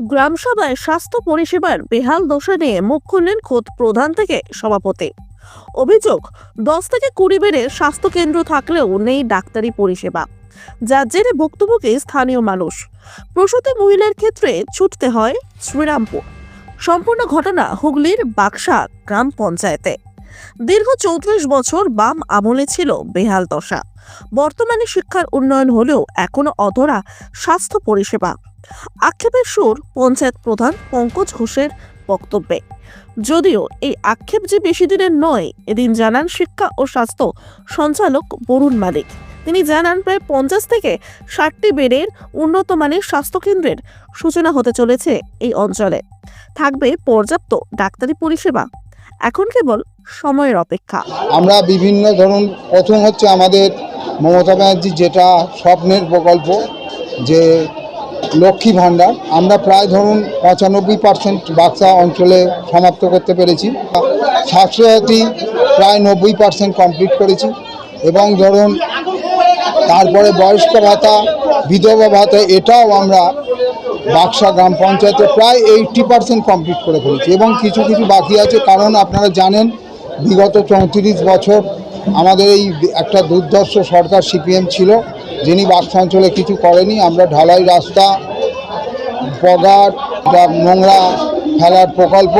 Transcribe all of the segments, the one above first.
গ্রামসভায় স্বাস্থ্য পরিষেবার বেহাল দশা নিয়ে মুখ খুললেন খোদ প্রধান থেকে সভাপতি। অভিযোগ, দশ থেকে কুড়ি বেড়ে স্বাস্থ্য কেন্দ্র থাকলেও নেই ডাক্তারি পরিষেবা। যার জেরে ভুক্তভোগী স্থানীয় মানুষ। প্রসূতি মহিলার ক্ষেত্রে ছুটতে হয় শ্রীরামপুর। সম্পূর্ণ ঘটনা হুগলির বাক্সা গ্রাম পঞ্চায়েতে। দীর্ঘ চৌত্রিশ বছর বাম আমলে ছিল বেহাল দশা। বর্তমানে শিক্ষার উন্নয়ন হলেও এখনও অধরা স্বাস্থ্য পরিষেবা। আক্ষেপের সুর পঞ্চায়েত প্রধান পঙ্কজ ঘোষের বক্তব্যে। যদিও এই আক্ষেপ যে বেশি দিনের নয়, এদিন জানান শিক্ষা ও স্বাস্থ্য সঞ্চালক বরুণ মালিক। তিনি জানান, প্রায় পঞ্চাশ থেকে ষাটটি বেডের উন্নত মানের স্বাস্থ্যকেন্দ্রের সূচনা হতে চলেছে এই অঞ্চলে। থাকবে পর্যাপ্ত ডাক্তারি পরিষেবা। এখন কেবল সময়ের অপেক্ষা। আমরা বিভিন্ন ধরুন, প্রথম হচ্ছে আমাদের মমতা ব্যানার্জি যেটা স্বপ্নের প্রকল্প, যে লক্ষ্মী ভাণ্ডার। আমরা প্রায় ধরুন পঁচানব্বই পার্সেন্ট বাক্সা অঞ্চলে সমাপ্ত করতে পেরেছি। স্বাস্থ্যসাথী প্রায় নব্বই পার্সেন্ট কমপ্লিট করেছি। এবং ধরুন, তারপরে বয়স্ক ভাতা, বিধবা ভাতা, এটাও আমরা বাক্সা গ্রাম পঞ্চায়েতে প্রায় এইটটি পার্সেন্ট কমপ্লিট করে ফেলেছি। এবং কিছু কিছু বাকি আছে। কারণ আপনারা জানেন বিগত চৌত্রিশ বছর আমাদের এই একটা দুর্ধর্ষ সরকার সিপিএম ছিল, যিনি বাক্সা অঞ্চলে কিছু করেনি। আমরা ঢালাই রাস্তা পগাট নোংরা ফেলার প্রকল্প,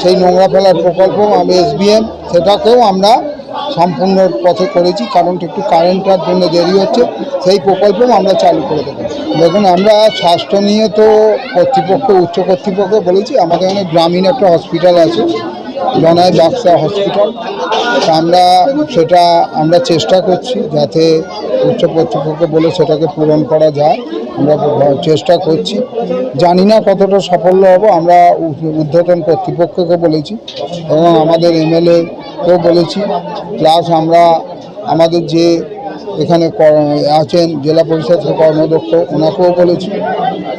সেই নোংরা ফেলার প্রকল্প আমি এসবিএম, সেটাকেও আমরা সম্পূর্ণ পথে করেছি, কারণ একটু কারেন্টটার জন্য দেরি হচ্ছে, সেই প্রকল্পও আমরা চালু করে দেবো। দেখুন, আমরা স্বাস্থ্য নিয়ে তো কর্তৃপক্ষ, উচ্চ কর্তৃপক্ষ বলেছি, আমাদের এখানে গ্রামীণ একটা হসপিটাল আছে জনায় বাক্সা হসপিটাল। আমরা সেটা, আমরা চেষ্টা করছি যাতে উচ্চ কর্তৃপক্ষ বলে সেটাকে পূরণ করা যায়। আমরা চেষ্টা করছি। জানি না কতটা সাফল্য হব, আমরা উ- ঊর্ধ্বতন কর্তৃপক্ষকে বলেছি এবং আমাদের এমএলএকেও বলেছি। প্লাস আমরা আমাদের যে এখানে আছেন জেলা পরিষদের কর্মদক্ষ, ওনাকেও বলেছি।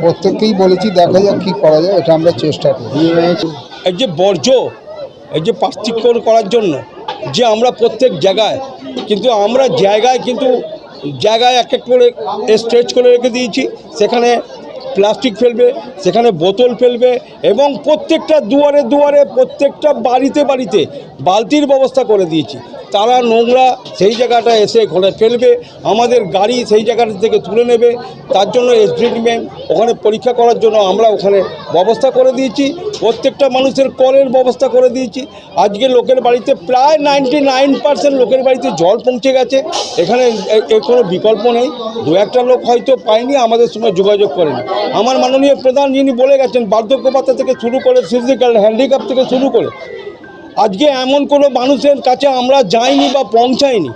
প্রত্যেককেই বলেছি, দেখা যাক কী করা যায়, এটা আমরা চেষ্টা করি যে বর্জ্য এই যে পার্থক্য করার জন্য যে আমরা প্রত্যেক জায়গায়, কিন্তু আমরা জায়গায় কিন্তু জায়গায় এক এক করে স্ট্রেচ করে রেখে দিয়েছি। সেখানে প্লাস্টিক ফেলবে, সেখানে বোতল ফেলবে এবং প্রত্যেকটা দুয়ারে দুয়ারে, প্রত্যেকটা বাড়িতে বাড়িতে বালতির ব্যবস্থা করে দিয়েছি। তারা নোংরা সেই জায়গাটা এসে ঘরে ফেলবে, আমাদের গাড়ি সেই জায়গাটা থেকে তুলে নেবে, তার জন্য ট্রিটমেন্ট ওখানে পরীক্ষা করার জন্য আমরা ওখানে ব্যবস্থা করে দিয়েছি, প্রত্যেকটা মানুষের কলের ব্যবস্থা করে দিয়েছি। আজকে লোকের বাড়িতে প্রায় নাইনটি নাইন পার্সেন্ট লোকের বাড়িতে জল পৌঁছে গেছে, এখানে এর কোনো বিকল্প নেই। দু একটা লোক হয়তো পায়নি, আমাদের সঙ্গে যোগাযোগ করেনি। আমার মাননীয় প্রধান যিনি বলে গেছেন বার্ধক্য ভাতা থেকে শুরু করে ফিজিক্যাল হ্যান্ডিক্যাপ থেকে শুরু করে আজকে এমন কোনো মানুষের কাছে আমরা যাইনি বা পৌঁছাইনি।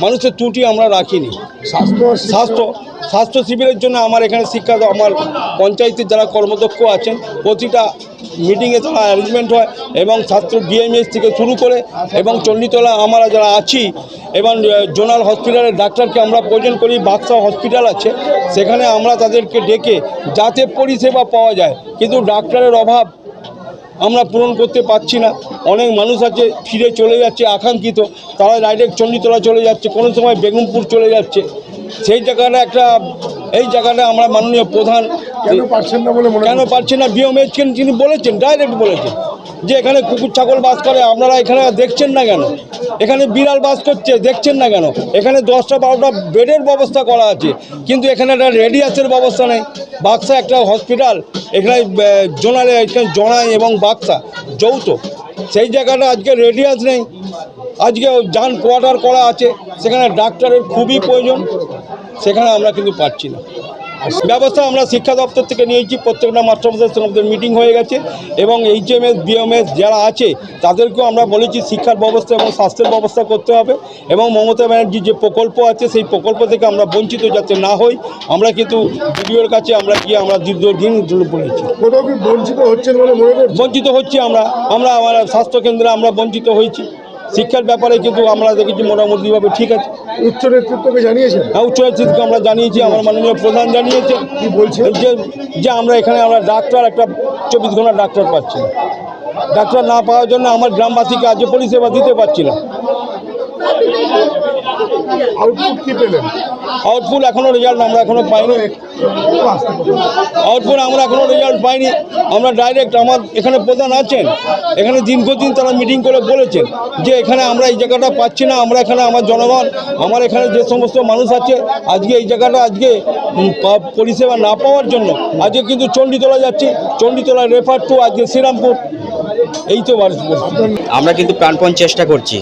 মানুষের ত্রুটি আমরা রাখিনি। স্বাস্থ্য স্বাস্থ্য স্বাস্থ্য শিবিরের জন্য আমার এখানে শিক্ষা, আমার পঞ্চায়েতের যারা কর্মদক্ষ আছেন, প্রতিটা মিটিংয়ে তারা অ্যারেঞ্জমেন্ট হয় এবং ছাত্র ডিএমএস থেকে শুরু করে এবং চণ্ডীতলা আমরা যারা আছি, এবং জোনাল হসপিটালের ডাক্তারকে আমরা প্রয়োজন করি, বাক্সা হসপিটাল আছে, সেখানে আমরা তাদেরকে ডেকে যাতে পরিষেবা পাওয়া যায়, কিন্তু ডাক্তারের অভাব আমরা পূরণ করতে পারছি না। অনেক মানুষ আছে, ফিরে চলে যাচ্ছে, আকাঙ্ক্ষিত। তারা ডাইরেক্ট চণ্ডীতলা চলে যাচ্ছে, কোনো সময় বেগমপুর চলে যাচ্ছে। সেই জায়গাটা একটা এই জায়গাটা আমরা মাননীয় প্রধান কেন পারছেন না বলে কেন পারছে না? বলেছেন ডাইরেক্ট বলেছেন যে এখানে কুকুর ছাগল বাস করে আপনারা এখানে দেখছেন না কেন? এখানে বিড়াল বাস করছে দেখছেন না কেন? এখানে দশটা বারোটা বেডের ব্যবস্থা করা আছে কিন্তু এখানে একটা রেডিয়াসের ব্যবস্থা নেই। বাক্সা একটা হসপিটাল এখানে জোনালে এখানে জোনাই এবং বাক্সা যৌথ। সেই জায়গাটা আজকে রেডিয়াস নেই। আজকে যান কোয়ার্টার করা আছে সেখানে ডাক্তারের খুবই প্রয়োজন সেখানে আমরা কিন্তু পাচ্ছি না। ব্যবস্থা আমরা শিক্ষা দপ্তর থেকে নিয়েছি প্রত্যেকটা মাস্টারমশাইয়ের সঙ্গে আমাদের মিটিং হয়ে গেছে এবং এইচএমএস বিএমএস যারা আছে তাদেরকেও আমরা বলেছি শিক্ষার ব্যবস্থা এবং স্বাস্থ্যের ব্যবস্থা করতে হবে এবং মমতা ব্যানার্জির যে প্রকল্প আছে সেই প্রকল্প থেকে আমরা বঞ্চিত যাতে না হই আমরা কিন্তু বিডিওর কাছে আমরা গিয়ে আমরা দীর্ঘদিন বলেছি। বঞ্চিত করছেন? বঞ্চিত হচ্ছি আমরা আমরা আমার স্বাস্থ্যকেন্দ্রে আমরা বঞ্চিত হয়েছি। শিক্ষার ব্যাপারে কিন্তু আমরা দেখেছি মোটামুটিভাবে ঠিক আছে। উচ্চ নেতৃত্বকে জানিয়েছে হ্যাঁ উচ্চ নেতৃত্বকে আমরা জানিয়েছি আমার মাননীয় প্রধান জানিয়েছে কি বলছে যে যে আমরা এখানে আমরা ডাক্তার একটা চব্বিশ ঘণ্টা ডাক্তার পাচ্ছি ডাক্তার না পাওয়ার জন্য আমার গ্রামবাসীকে আজকে পরিষেবা দিতে পারছি না। আউটপুট কি পেলেন? আউটপুট এখনও রেজাল্ট আমরা এখনও পাইনি। আউটপুট আমরা এখনও রেজাল্ট পাইনি। আমরা ডাইরেক্ট আমার এখানে প্রধান আছেন। এখানে দীর্ঘদিন তারা মিটিং করে বলেছেন যে এখানে আমরা এই জায়গাটা পাচ্ছি না, আমরা এখানে আমার জনগণ, আমার এখানে যে সমস্ত মানুষ আছে, আজকে এই জায়গাটা আজকে পরিষেবা না পাওয়ার জন্য আজকে কিন্তু চণ্ডীতলা যাচ্ছি। চণ্ডীতলা রেফার টু আজকে শ্রীরামপুর। এই তো আমরা কিন্তু প্রাণপণ চেষ্টা করছি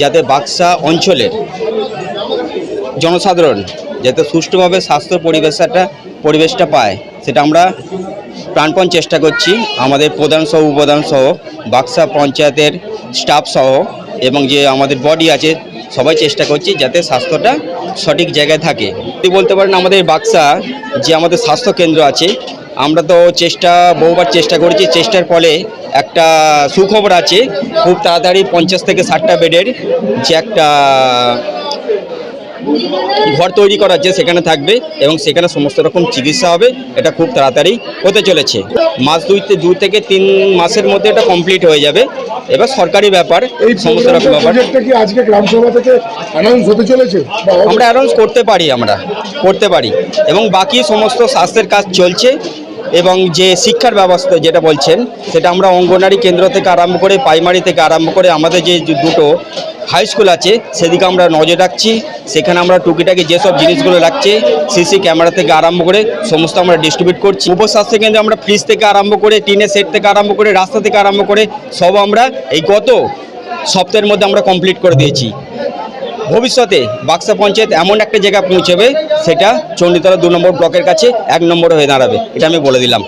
যাতে বাক্সা অঞ্চলের জনসাধারণ যাতে সুষ্ঠুভাবে স্বাস্থ্য পরিবেশটা পরিবেশটা পায়, সেটা আমরা প্রাণপণ চেষ্টা করছি। আমাদের প্রধান সহ, উপপ্রধান সহ, বাক্সা পঞ্চায়েতের স্টাফ সহ, এবং যে আমাদের বডি আছে, সবাই চেষ্টা করছি যাতে স্বাস্থ্যটা সঠিক জায়গায় থাকে। যদি বলতে পারেন, আমাদের বাক্সা যে আমাদের স্বাস্থ্য কেন্দ্র আছে, আমরা তো চেষ্টা, বহুবার চেষ্টা করেছি। চেষ্টার ফলে একটা সুখবর আছে, খুব তাড়াতাড়ি পঞ্চাশ থেকে ষাটটা বেডের যে একটা ঘর তৈরি করা যে সেখানে থাকবে এবং সেখানে সমস্ত রকম চিকিৎসা হবে এটা খুব তাড়াতাড়ি হতে চলেছে। মাস দুই দুই থেকে তিন মাসের মধ্যে এটা কমপ্লিট হয়ে যাবে। এবার সরকারি ব্যাপার এই সমস্ত রকম ব্যাপার। কি আজকে গ্রামসভা থেকে অ্যানাউন্স হতে চলেছে? আমরা অ্যানাউন্স করতে পারি আমরা করতে পারি। এবং বাকি সমস্ত স্বাস্থ্যের কাজ চলছে। এবং যে শিক্ষার ব্যবস্থা যেটা বলছেন, সেটা আমরা অঙ্গনারী কেন্দ্র থেকে আরম্ভ করে প্রাইমারি থেকে আরম্ভ করে আমাদের যে দুটো হাই স্কুল আছে, সেদিকে আমরা নজর রাখছি। সেখানে আমরা টুকিটাকি যেসব জিনিসগুলো রাখছি সিসি ক্যামেরা থেকে আরম্ভ করে সমস্ত আমরা ডিস্ট্রিবিউট করছি। উপস্বাস্থ্য কেন্দ্রে আমরা ফ্রিজ থেকে আরম্ভ করে, টিনের সেট থেকে আরম্ভ করে, রাস্তা থেকে আরম্ভ করে, সব আমরা এই গত সপ্তাহের মধ্যে আমরা কমপ্লিট করে দিয়েছি। ভবিষ্যতে বাক্সা পঞ্চায়েত এমন একটা জায়গায় পৌঁছবে, সেটা চণ্ডীতলা দু নম্বর ব্লকের কাছে এক নম্বরে হয়ে দাঁড়াবে, এটা আমি বলে দিলাম।